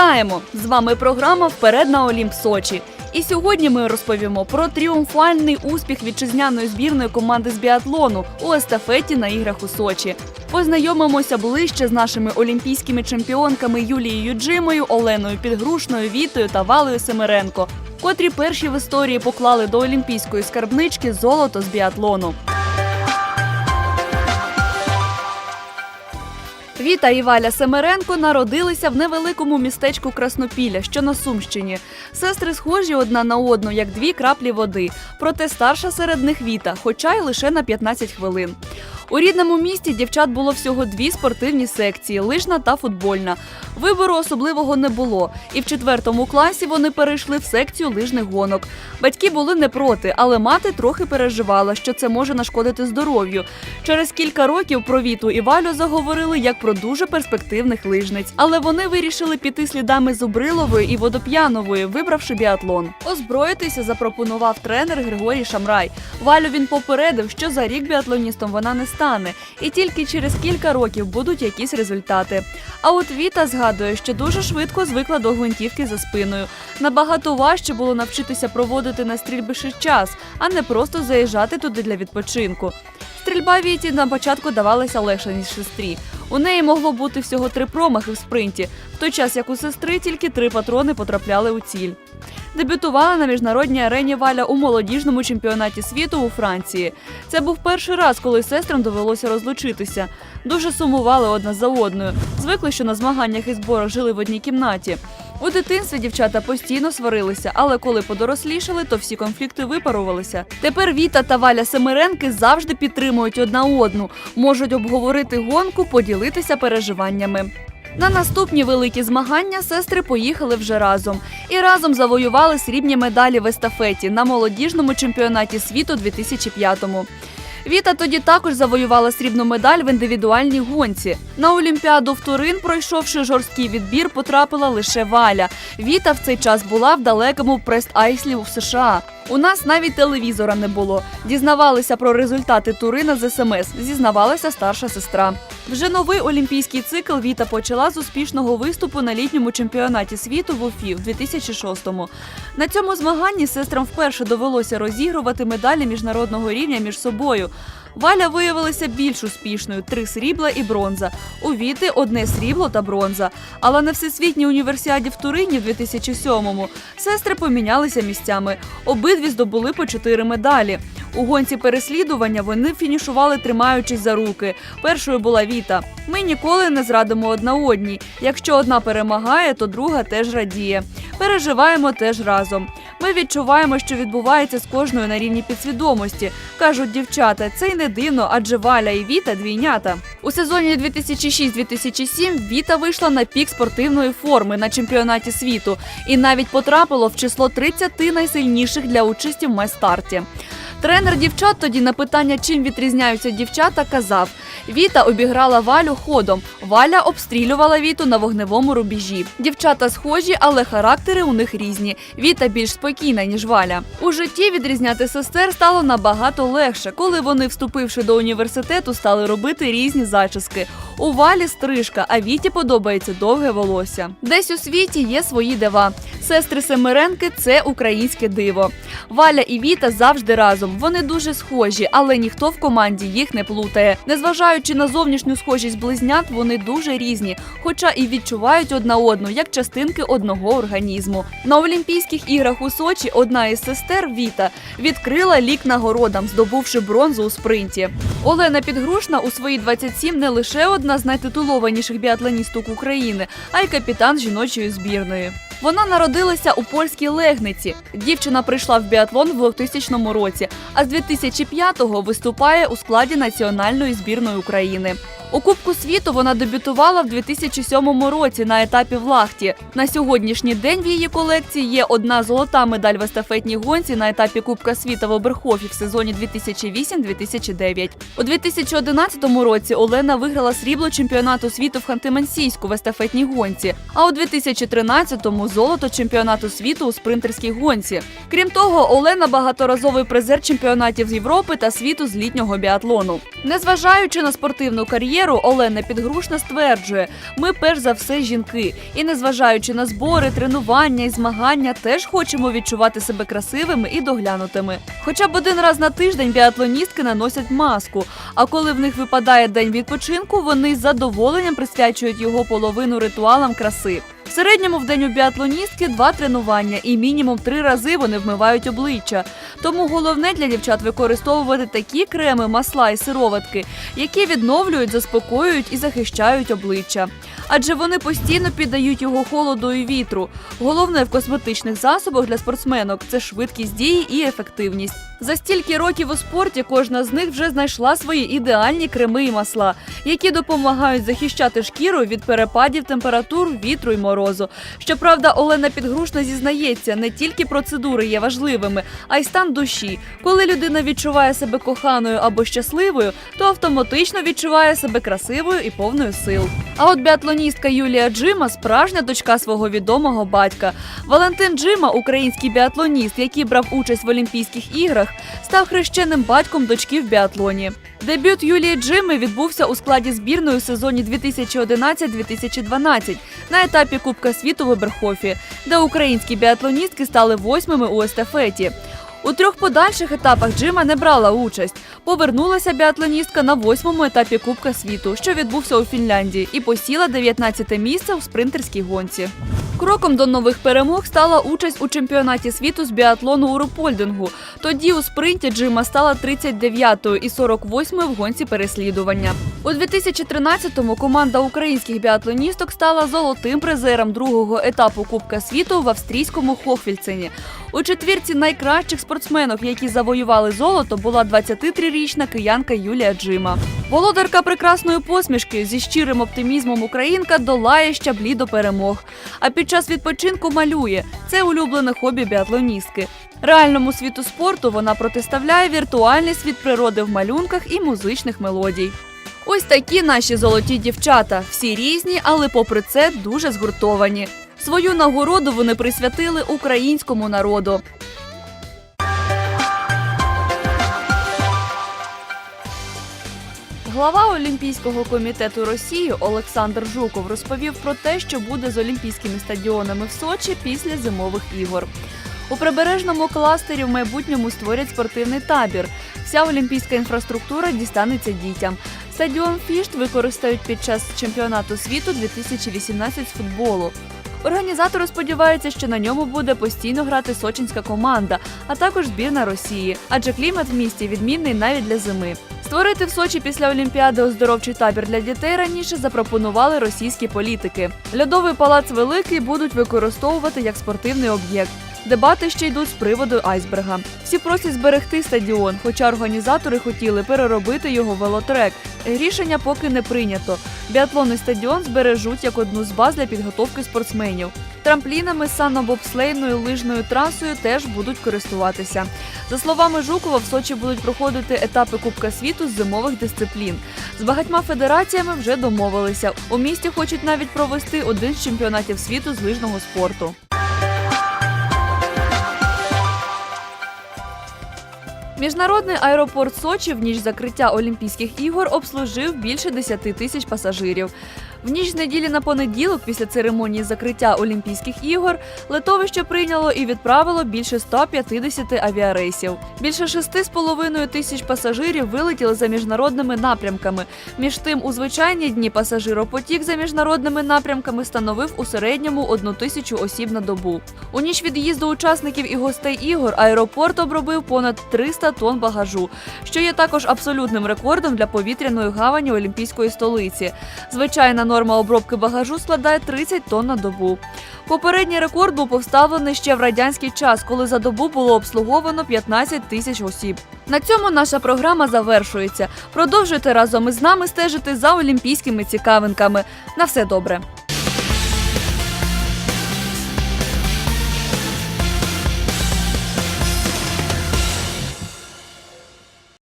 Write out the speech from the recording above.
Вітаємо! З вами програма Вперед на Олімп Сочі. І сьогодні ми розповімо про тріумфальний успіх вітчизняної збірної команди з біатлону у естафеті на іграх у Сочі. Познайомимося ближче з нашими олімпійськими чемпіонками Юлією Джимою, Оленою Підгрушною, Вітою та Валею Семеренко, котрі перші в історії поклали до олімпійської скарбнички золото з біатлону. Віта і Валя Семеренко народилися в невеликому містечку Краснопілля, що на Сумщині. Сестри схожі одна на одну, як дві краплі води. Проте старша серед них Віта, хоча й лише на 15 хвилин. У рідному місті дівчат було всього дві спортивні секції лижна та футбольна. Вибору особливого не було, і в четвертому класі вони перейшли в секцію лижних гонок. Батьки були не проти, але мати трохи переживала, що це може нашкодити здоров'ю. Через кілька років про Віту і Валю заговорили як про дуже перспективних лижниць. Але вони вирішили піти слідами Зубрилової і Водоп'янової, вибравши біатлон. Озброїтися запропонував тренер Григорій Шамрай. Валю він попередив, що за рік біатлоністом вона не стане, і тільки через кілька років будуть якісь результати. А от Віта згадує, що дуже швидко звикла до гвинтівки за спиною. Набагато важче було навчитися проводити на стрільбище час, а не просто заїжджати туди для відпочинку. Стрільба Віті на початку давалася легше, ніж сестрі. У неї могло бути всього три промахи в спринті, в той час як у сестри тільки три патрони потрапляли у ціль. Дебютувала на міжнародній арені Валя у молодіжному чемпіонаті світу у Франції. Це був перший раз, коли сестрам довелося розлучитися. Дуже сумували одна за одною. Звикли, що на змаганнях і зборах жили в одній кімнаті. У дитинстві дівчата постійно сварилися, але коли подорослішали, то всі конфлікти випарувалися. Тепер Віта та Валя Семеренки завжди підтримують одна одну, можуть обговорити гонку, поділитися переживаннями. На наступні великі змагання сестри поїхали вже разом і разом завоювали срібні медалі в естафеті на молодіжному чемпіонаті світу 2005-му. Віта тоді також завоювала срібну медаль в індивідуальній гонці. На Олімпіаду в Турин, пройшовши жорсткий відбір, потрапила лише Валя. Віта в цей час була в далекому Прест-Айслі у США. У нас навіть телевізора не було. Дізнавалися про результати Турина з СМС, зізнавалася старша сестра. Вже новий олімпійський цикл Віта почала з успішного виступу на літньому чемпіонаті світу в Уфі в 2006-му. На цьому змаганні сестрам вперше довелося розігрувати медалі міжнародного рівня між собою. Валя виявилася більш успішною три срібла і бронза. У Віти одне срібло та бронза. Але на всесвітній універсіаді в Турині в 2007-му сестри помінялися місцями. Обидві здобули по чотири медалі. У гонці переслідування вони фінішували, тримаючись за руки. Першою була Віта. Ми ніколи не зрадимо одна одній. Якщо одна перемагає, то друга теж радіє. Переживаємо теж разом. Ми відчуваємо, що відбувається з кожною на рівні підсвідомості. кажуть дівчата. Це й не дивно, адже Валя і Віта двійнята. У сезоні 2006-2007 Віта вийшла на пік спортивної форми на чемпіонаті світу і навіть потрапило в число 30 найсильніших для участі в майстарті. Тренер дівчат тоді на питання, чим відрізняються дівчата, казав: Віта обіграла Валю ходом. Валя обстрілювала Віту на вогневому рубежі. Дівчата схожі, але характери у них різні. Віта більш спокійна, ніж Валя. У житті відрізняти сестер стало набагато легше, коли вони, вступивши до університету, стали робити різні зачіски. У Валі стрижка, а Віті подобається довге волосся. Десь у світі є свої дива. Сестри Семеренки це українське диво. Валя і Віта завжди разом. Вони дуже схожі, але ніхто в команді їх не плутає. Незважаючи на зовнішню схожість близнят, вони дуже різні, хоча і відчувають одна одну як частинки одного організму. На Олімпійських іграх у Сочі одна із сестер Віта відкрила лік нагородам, здобувши бронзу у спринті. Олена Підгрушна у свої 27 не лише одна з найтитулованіших біатлоністок України, а й капітан жіночої збірної. Вона народилася у польській Легниці. Дівчина прийшла в біатлон в 2000 році, а з 2005-го виступає у складі національної збірної України. У Кубку світу вона дебютувала в 2007 році на етапі в Лахті. На сьогоднішній день в її колекції є одна золота медаль в естафетній гонці на етапі Кубка світу в Оберхофі в сезоні 2008-2009. У 2011 році Олена виграла срібло чемпіонату світу в Ханти-Мансійську в естафетній гонці, а у 2013-му золото чемпіонату світу у спринтерській гонці. Крім того, Олена багаторазовий призер чемпіонатів з Європи та світу з літнього біатлону. Незважаючи на спортивну кар'єру, кар'єру, Олена Підгрушна стверджує: ми перш за все жінки, і незважаючи на збори, тренування і змагання, теж хочемо відчувати себе красивими і доглянутими. Хоча б один раз на тиждень біатлоністки наносять маску. А коли в них випадає день відпочинку, вони з задоволенням присвячують його половину ритуалам краси. В середньому в день у біатлоністки два тренування, і мінімум три рази вони вмивають обличчя. Тому головне для дівчат використовувати такі креми, масла і сироватки, які відновлюють, заспокоюють і захищають обличчя. Адже вони постійно піддають його холоду і вітру. Головне в косметичних засобах для спортсменок це швидкість дії і ефективність. За стільки років у спорті кожна з них вже знайшла свої ідеальні креми і масла, які допомагають захищати шкіру від перепадів температур, вітру й морозу. Щоправда, Олена Підгрушна зізнається, не тільки процедури є важливими, а й стан душі. Коли людина відчуває себе коханою або щасливою, то автоматично відчуває себе красивою і повною сил. А от біатлоністка Юлія Джима справжня дочка свого відомого батька. Валентин Джима, український біатлоніст, який брав участь в Олімпійських іграх, став хрещеним батьком дочки в біатлоні. Дебют Юлії Джими відбувся у складі збірної у сезоні 2011-2012 на етапі Кубка світу в Оберхофі, де українські біатлоністки стали восьмими у естафеті. У трьох подальших етапах Джима не брала участь. Повернулася біатлоністка на восьмому етапі Кубка світу, що відбувся у Фінляндії, і посіла 19 місце у спринтерській гонці. Кроком до нових перемог стала участь у чемпіонаті світу з біатлону у Рупольдингу. Тоді у спринті Джима стала 39-ю і 48-ю в гонці переслідування. У 2013-му команда українських біатлоністок стала золотим призером другого етапу Кубка світу в австрійському Хохвільцині. У четвірці найкращих спортсменок, які завоювали золото, була 23-річна киянка Юлія Джима. Володарка прекрасної посмішки зі щирим оптимізмом українка долає щаблі до перемог. А під час відпочинку малює це улюблене хобі біатлоністки. Реальному світу спорту вона протиставляє віртуальний світ природи в малюнках і музичних мелодій. Ось такі наші золоті дівчата. Всі різні, але попри це дуже згуртовані. Свою нагороду вони присвятили українському народу. Глава Олімпійського комітету Росії Олександр Жуков розповів про те, що буде з олімпійськими стадіонами в Сочі після зимових ігор. У прибережному кластері в майбутньому створять спортивний табір. Вся олімпійська інфраструктура дістанеться дітям. Стадіон Фішт використають під час чемпіонату світу 2018 з футболу. Організатори сподіваються, що на ньому буде постійно грати сочинська команда, а також збірна Росії, адже клімат в місті відмінний навіть для зими. Створити в Сочі після Олімпіади оздоровчий табір для дітей раніше запропонували російські політики. Льодовий палац Великий будуть використовувати як спортивний об'єкт. Дебати ще йдуть з приводу айсберга. Всі просять зберегти стадіон, хоча організатори хотіли переробити його велотрек. Рішення поки не прийнято. Біатлонний стадіон збережуть як одну з баз для підготовки спортсменів. Трамплінами, санобобслейною лижною трасою теж будуть користуватися. За словами Жукова, в Сочі будуть проходити етапи Кубка світу з зимових дисциплін. З багатьма федераціями вже домовилися. У місті хочуть навіть провести один з чемпіонатів світу з лижного спорту. Міжнародний аеропорт Сочі в ніч закриття Олімпійських ігор обслужив більше 10 тисяч пасажирів. В ніч з неділі на понеділок, після церемонії закриття Олімпійських ігор, литовище прийняло і відправило більше 150 авіарейсів. Більше 6,5 тисяч пасажирів вилетіли за міжнародними напрямками. Між тим, у звичайні дні пасажиропотік за міжнародними напрямками становив у середньому одну тисячу осіб на добу. У ніч від'їзду учасників і гостей ігор аеропорт обробив понад 300 тонн багажу, що є також абсолютним рекордом для повітряної гавані Олімпійської столиці. Звичайна норма обробки багажу складає 30 тонн на добу. Попередній рекорд був поставлений ще в радянський час, коли за добу було обслуговано 15 тисяч осіб. На цьому наша програма завершується. Продовжуйте разом із нами стежити за олімпійськими цікавинками. На все добре.